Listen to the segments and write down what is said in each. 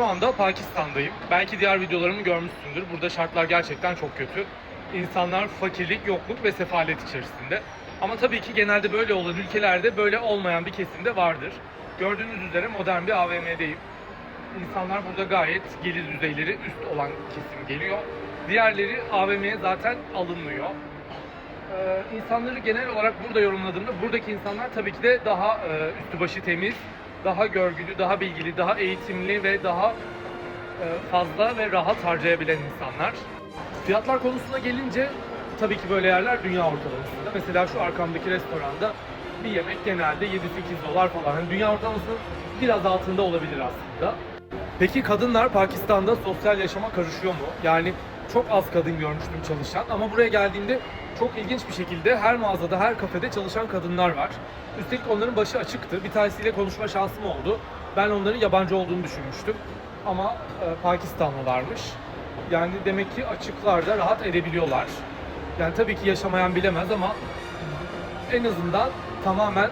şu anda Pakistan'dayım. Belki diğer videolarımı görmüşsündür. Burada şartlar gerçekten çok kötü. İnsanlar fakirlik, yokluk ve sefalet içerisinde. Ama tabii ki genelde böyle olan ülkelerde böyle olmayan bir kesim de vardır. Gördüğünüz üzere modern bir AVM'deyim. İnsanlar burada gayet gelir düzeyleri üst olan kesim geliyor. Diğerleri AVM'ye zaten alınmıyor. Ee, insanları genel olarak burada yorumladığımda buradaki insanlar tabii ki de daha e, üstü başı temiz, daha görgülü, daha bilgili, daha eğitimli ve daha e, fazla ve rahat harcayabilen insanlar. Fiyatlar konusuna gelince tabii ki böyle yerler dünya ortalamasında. Mesela şu arkamdaki restoranda bir yemek genelde 7-8 dolar falan. Hani dünya ortalamasının biraz altında olabilir aslında. Peki kadınlar Pakistan'da sosyal yaşama karışıyor mu? Yani çok az kadın görmüştüm çalışan ama buraya geldiğimde çok ilginç bir şekilde her mağazada, her kafede çalışan kadınlar var. Üstelik onların başı açıktı. Bir tanesiyle konuşma şansım oldu. Ben onların yabancı olduğunu düşünmüştüm. Ama e, Pakistanlılarmış. Yani demek ki açıklarda rahat edebiliyorlar. Yani tabii ki yaşamayan bilemez ama en azından tamamen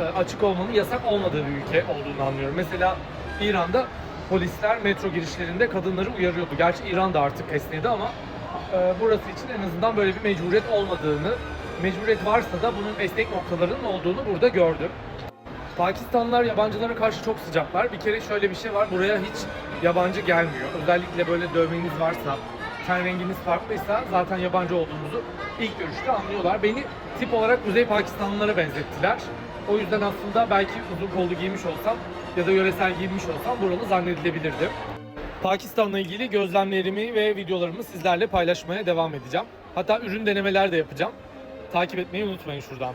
e, açık olmanın yasak olmadığı bir ülke olduğunu anlıyorum. Mesela İran'da polisler metro girişlerinde kadınları uyarıyordu. Gerçi İran da artık esnedi ama e, burası için en azından böyle bir mecburiyet olmadığını, mecburiyet varsa da bunun esnek noktalarının olduğunu burada gördüm. Pakistanlılar yabancılara karşı çok sıcaklar. Bir kere şöyle bir şey var, buraya hiç yabancı gelmiyor. Özellikle böyle dövmeniz varsa, ten renginiz farklıysa zaten yabancı olduğunuzu ilk görüşte anlıyorlar. Beni tip olarak Kuzey Pakistanlılara benzettiler. O yüzden aslında belki uzun kollu giymiş olsam ya da yöresel giymiş olsam buralı zannedilebilirdi. Pakistan'la ilgili gözlemlerimi ve videolarımı sizlerle paylaşmaya devam edeceğim. Hatta ürün denemeler de yapacağım. Takip etmeyi unutmayın şuradan.